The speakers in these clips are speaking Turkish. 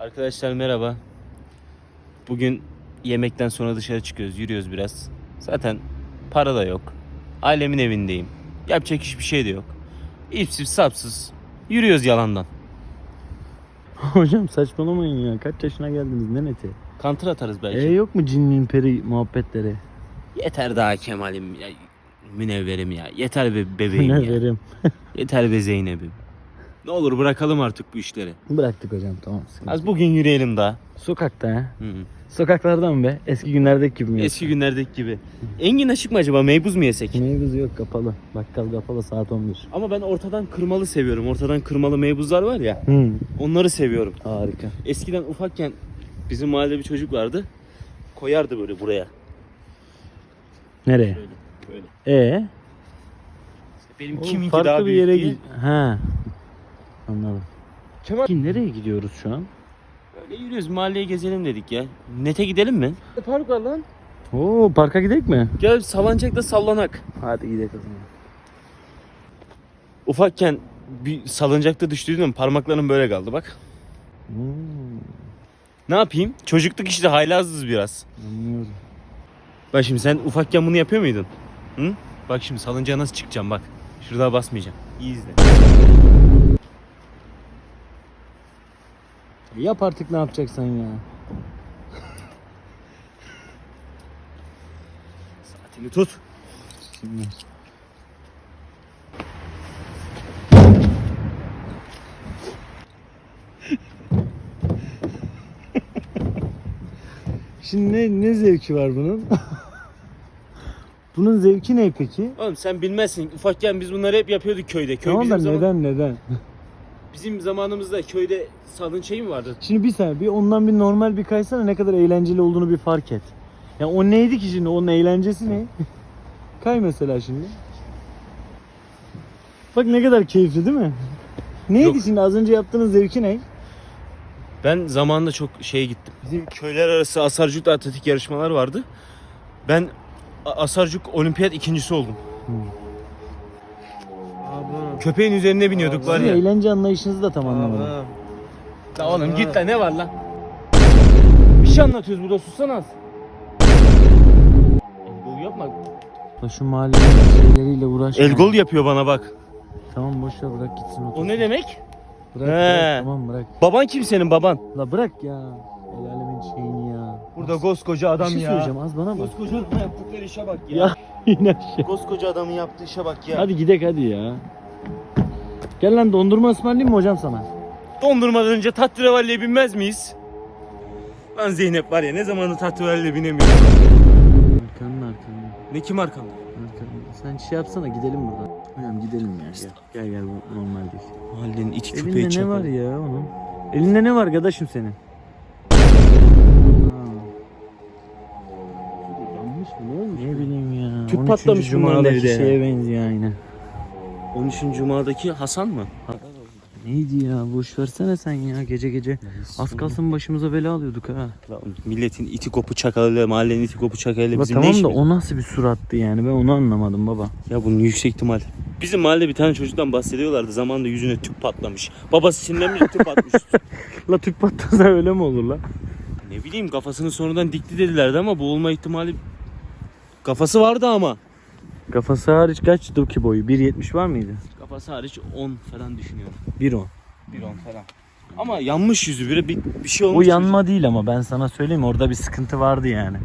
Arkadaşlar merhaba. Bugün yemekten sonra dışarı çıkıyoruz, yürüyoruz biraz. Zaten para da yok. Ailemin evindeyim. Yapacak hiçbir şey de yok. İpsiz sapsız yürüyoruz yalandan. Hocam saçmalamayın ya. Kaç yaşına geldiniz ne neti? Kantır atarız belki. E yok mu cinnin peri muhabbetleri? Yeter daha Kemal'im ya. Münevverim ya. Yeter be bebeğim ya. Yeter be Zeynep'im. Ne olur bırakalım artık bu işleri. Bıraktık hocam tamam. sıkıntı Az yok. bugün yürüyelim daha. Sokakta ha. Hı hı. Sokaklarda mı be? Eski günlerdeki gibi mi? Eski günlerdeki gibi. Engin açık mı acaba? Meybuz mu yesek? Meybuz yok kapalı. Bakkal kapalı saat 11. Ama ben ortadan kırmalı seviyorum. Ortadan kırmalı meybuzlar var ya. Hı. Onları seviyorum. Harika. Eskiden ufakken bizim mahallede bir çocuk vardı. Koyardı böyle buraya. Nereye? Böyle. Böyle. E Benim Oğlum, kiminki farklı daha bir büyük yere diye. git. Ha. Anladım. Kemal. Ki nereye gidiyoruz şu an? Böyle yürüyoruz mahalleyi gezelim dedik ya. Nete gidelim mi? Park var lan. Oo parka gidelim mi? Gel sallancakta sallanak. Hadi gidelim o zaman. Ufakken bir salıncakta düştüğüm parmaklarım böyle kaldı bak. Hmm, Ne yapayım? Çocukluk işte haylazız biraz. anlıyorum. Bak şimdi sen ufakken bunu yapıyor muydun? Hı? Bak şimdi salıncağa nasıl çıkacağım bak. Şurada basmayacağım. İyi izle. Yap artık ne yapacaksan ya. Saatini tut. Şimdi. Şimdi ne, ne zevki var bunun? bunun zevki ne peki? Oğlum sen bilmezsin. Ufakken biz bunları hep yapıyorduk köyde. Köy tamam da bizim, zaman- neden neden? Bizim zamanımızda köyde salın şeyi mi vardı? Şimdi bir saniye bir ondan bir normal bir kaysana ne kadar eğlenceli olduğunu bir fark et. Ya o neydi ki şimdi onun eğlencesi ne? Kay mesela şimdi. Bak ne kadar keyifli değil mi? Neydi Yok. şimdi az önce yaptığınız zevki ne? Ben zamanında çok şeye gittim. Bizim köyler arası Asarcık'ta atletik yarışmalar vardı. Ben A- Asarcık olimpiyat ikincisi oldum. Köpeğin üzerine biniyorduk var Sizin ya. eğlence anlayışınızı da tam anlamadım. La oğlum git lan ne var lan? Bir şey anlatıyoruz burada sussana az. Gol yapma. La şu mahallenin şeyleriyle uğraşma. El gol yapıyor bana bak. Tamam boş ver bırak gitsin otur. O ne demek? Bırak, He. bırak tamam bırak. Baban kim senin baban? La bırak ya. El alemin şeyini ya. Burada koskoca Bir adam şey ya. söyleyeceğim az bana bak. Koskoca adamın yaptıkları işe bak ya. Yine şey. Koskoca adamın yaptığı işe bak ya. Hadi gidek hadi ya. Gel lan dondurma ısmarlayayım mı hocam sana? Dondurmadan önce tatliravalliye binmez miyiz? Lan Zeynep var ya ne zamandır tatliravalliye binemiyorum. Arkanın arkanın. Ne kim arkanda? arkanın. Sen şey yapsana gidelim buradan. Hocam gidelim ya. Gel gel, gel bu normal değil. Mahallenin iti köpeği Elinde ne var ya onun? Elinde ne var kardeşim senin? Yanlış mı? Ne olmuş? Ne bileyim ya. Tüp 13. patlamış bunların evde ya. şeye benziyor aynı. 13. Cuma'daki Hasan mı? Neydi ya? Boş versene sen ya gece gece. Az kalsın başımıza bela alıyorduk ha. Lan milletin iti kopu çakalıyla mahallenin iti kopu Baba bizim ne tamam da işimiz? o nasıl bir surattı yani ben onu anlamadım baba. Ya bunun yüksek ihtimal. Bizim mahallede bir tane çocuktan bahsediyorlardı. Zamanında yüzüne tüp patlamış. Babası sinirlenmiş tüp atmış. La tüp patlasa öyle mi olur la? ne bileyim kafasını sonradan dikti dedilerdi ama boğulma ihtimali... Kafası vardı ama. Kafası hariç kaç ki boyu? 1.70 var mıydı? Kafası hariç 10 falan düşünüyorum. 1.10. 1-10 falan. Ama yanmış yüzü bir, bir, bir şey O olmuş. yanma değil ama ben sana söyleyeyim orada bir sıkıntı vardı yani.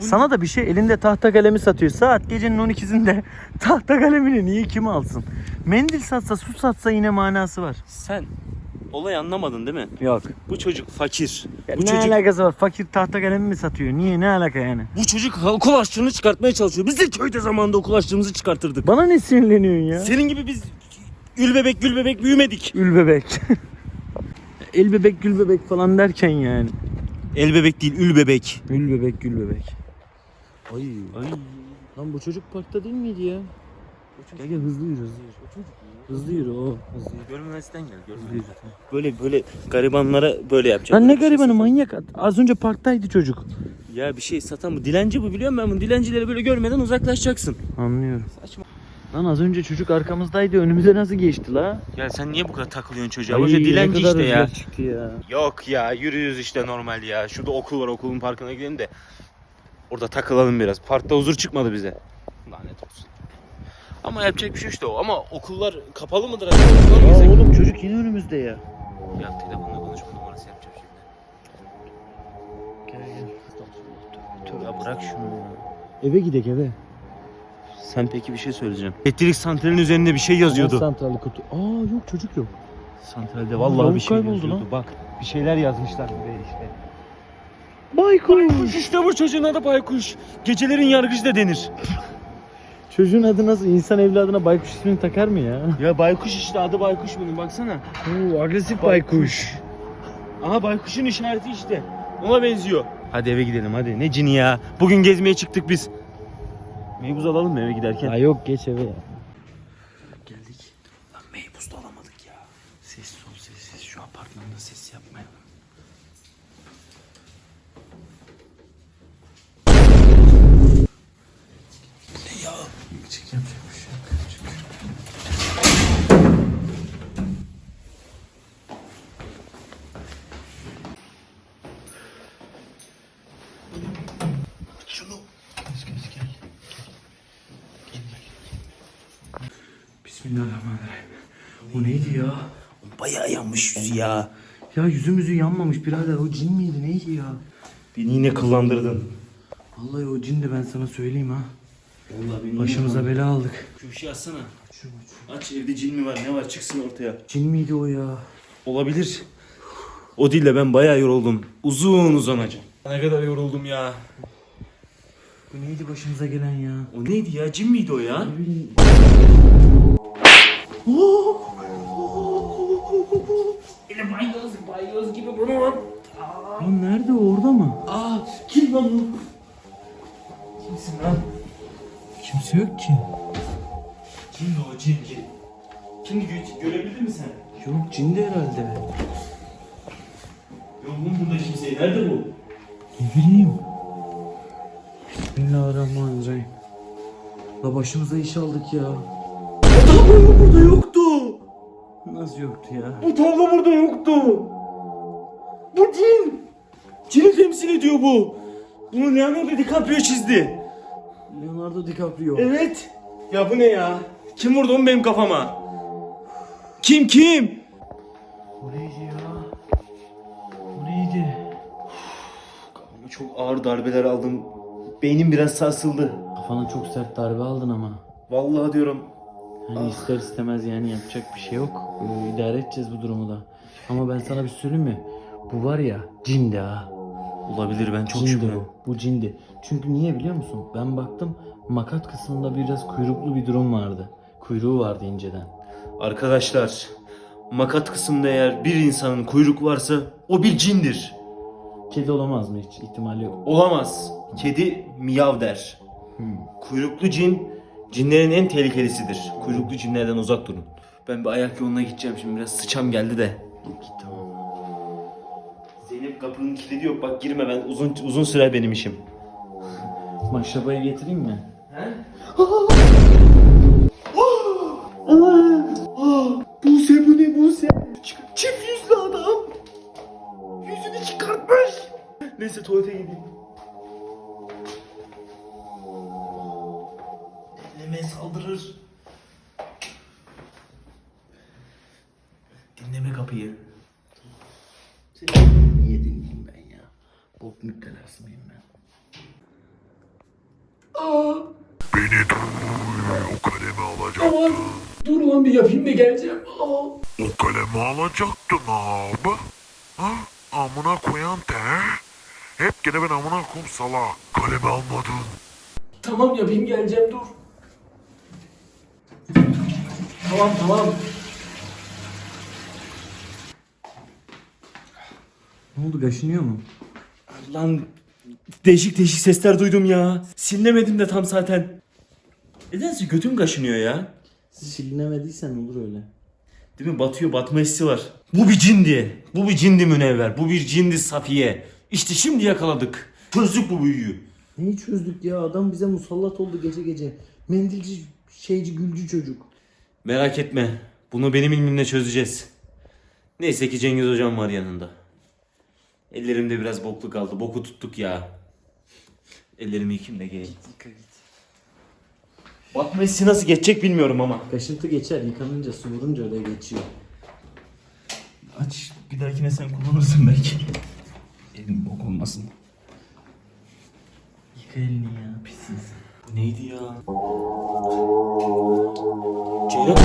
Sana da bir şey elinde tahta kalemi satıyor. Saat gecenin 12'sinde tahta kalemini niye kim alsın? Mendil satsa su satsa yine manası var. Sen olayı anlamadın değil mi? Yok. Bu çocuk fakir. Ya bu ne çocuk alakası var? Fakir tahta kalemi mi satıyor? Niye ne alaka yani? bu çocuk okul açlığını çıkartmaya çalışıyor. Biz de köyde zamanında okul açlığımızı çıkartırdık. Bana ne sinirleniyorsun ya? Senin gibi biz gül bebek gül bebek büyümedik. Ül bebek. El bebek gül bebek falan derken yani. El bebek değil ül bebek. Ül bebek gül bebek. Ay. Ay. Lan bu çocuk parkta değil miydi ya? Gel gel hızlı yürü hızlı yürü. Hızlı yürü o. Hızlı yürü. Görmemezden gel. Hızlı yürü. Böyle böyle garibanlara böyle yapacak. Lan ne garibanı manyak. Az önce parktaydı çocuk. Ya bir şey satan bu. Dilenci bu biliyor musun? Ben bunu dilencileri böyle görmeden uzaklaşacaksın. Anlıyorum. Saçma. Lan az önce çocuk arkamızdaydı önümüze nasıl geçti la? Ya sen niye bu kadar takılıyorsun çocuğa? Ay, Hoca ne dilenci kadar işte ya. rüzgar çıktı ya. Yok ya yürüyoruz işte normal ya. Şurada okul var okulun parkına gidelim de. Orada takılalım biraz. Parkta huzur çıkmadı bize. Lanet olsun. Ama yapacak bir şey işte o. Ama okullar kapalı mıdır acaba? Mı gitsek? oğlum çocuk yine önümüzde ya. Ya telefonla konuşma numarası yapacağım şimdi. Gel gel. Ya bırak şunu ya. Eve gidek eve. Sen peki bir şey söyleyeceğim. Elektrik santralinin üzerinde bir şey yazıyordu. Santrali kutu. Aa yok çocuk yok. Santralde vallahi bir şey kayboldu yazıyordu. lan. Bak bir şeyler yazmışlar buraya işte. Baykuş. işte bu çocuğun adı Baykuş. Gecelerin yargıcı da denir. Çocuğun adı nasıl? İnsan evladına baykuş ismini takar mı ya? Ya Baykuş işte adı Baykuş bunun baksana. Oo agresif baykuş. Aha baykuşun işareti işte. Ona benziyor. Hadi eve gidelim hadi. Ne cini ya. Bugün gezmeye çıktık biz. Meybuz alalım mı eve giderken? Ya yok geç eve ya. Geldik. Lan meybuz da alamadık ya. Sessiz ol sessiz. Şu apartmanda ses yapmayalım. Ne ya? Çık yapacak bir şey yok. Şunu. Geç geç gel. Bismillahirrahmanirrahim. O neydi ya? Bayağı yanmış yüzü ya. Ya yüzümüzü yanmamış birader. O cin miydi neydi ya? Beni yine kıllandırdın. Vallahi o cindi ben sana söyleyeyim ha. Vallahi beni Başımıza bela aldık. Şu ışığı açsana. Aç evde cin mi var ne var çıksın ortaya. Cin miydi o ya? Olabilir. O değil de ben bayağı yoruldum. Uzun uzanacağım. Ne kadar yoruldum ya. Bu neydi başımıza gelen ya? O neydi ya? Cin miydi o ya? Ne bileyim. Bayyoz gibi bunu. Lan nerede o orada mı? Aa, kim lan bu? Kimsin lan? Kimse yok ki. Kim o cin cin? Kimdi gö- görebildin mi sen? Yok cindi herhalde. Yok lan burada kimse. Nerede bu? Ne bileyim. Bismillahirrahmanirrahim. La başımıza iş aldık ya. Tablo burada yoktu. Nasıl yoktu ya? Bu tablo burada yoktu. Bu cin. Cini temsil ediyor bu. Bunu Leonardo DiCaprio çizdi. Leonardo DiCaprio. Evet. Ya bu ne ya? Kim vurdu onu benim kafama? Kim kim? O neydi ya? O neydi? Kafama çok ağır darbeler aldım. Beynim biraz sarsıldı. Kafana çok sert darbe aldın ama. Vallahi diyorum. Hani ister istemez yani yapacak bir şey yok. Ee, idare edeceğiz bu durumu da. Ama ben sana bir söyleyeyim mi? Bu var ya cindi ha. Olabilir ben çok cindi şüpheliyim. bu. Bu cindi. Çünkü niye biliyor musun? Ben baktım makat kısmında biraz kuyruklu bir durum vardı. Kuyruğu vardı inceden. Arkadaşlar makat kısmında eğer bir insanın kuyruk varsa o bir cindir. Kedi olamaz mı hiç? İhtimali yok. Olamaz. Kedi miyav der. Hmm. Kuyruklu cin cinlerin en tehlikelisidir. Kuyruklu cinlerden uzak durun. Ben bir ayak yoluna gideceğim şimdi biraz sıçam geldi de. Git tamam. Zeynep kapının kilidi yok bak girme ben uzun uzun sürer benim işim. Maşrabayı getireyim mi? Buse bu ne Buse? Çift yüzlü adam. Yüzünü çıkartmış. Neyse tuvalete gideyim. Dinlemeye saldırır. Dinleme kapıyı. Mıyım ben? Beni dur, o kalemi alacaktın. Dur lan bir yapayım da geleceğim. Aa. O kalemi alacaktın abi. Ha? Amına koyan te. Hep gene ben amına koyayım sala. Kalemi almadın. Tamam yapayım geleceğim dur. Tamam tamam. Ne oldu kaşınıyor mu? Lan değişik değişik sesler duydum ya. Silinemedim de tam zaten. Nedense götüm kaşınıyor ya. Silinemediysen olur öyle. Değil mi? Batıyor, batma hissi var. Bu bir cindi. Bu bir cindi münevver. Bu bir cindi Safiye. İşte şimdi yakaladık. Çözdük bu büyüyü. Neyi çözdük ya? Adam bize musallat oldu gece gece. Mendilci şeyci gülcü çocuk. Merak etme. Bunu benim ilmimle çözeceğiz. Neyse ki Cengiz hocam var yanında. Ellerimde biraz bokluk kaldı. Boku tuttuk ya. Ellerimi yıkayım da geleyim. Batma hissi nasıl geçecek bilmiyorum ama. Kaşıntı geçer yıkanınca su vurunca öyle geçiyor. Aç bir dahakine sen kullanırsın belki. Elim bok olmasın. Yıka elini ya pis insan. Bu neydi ya? Ceylan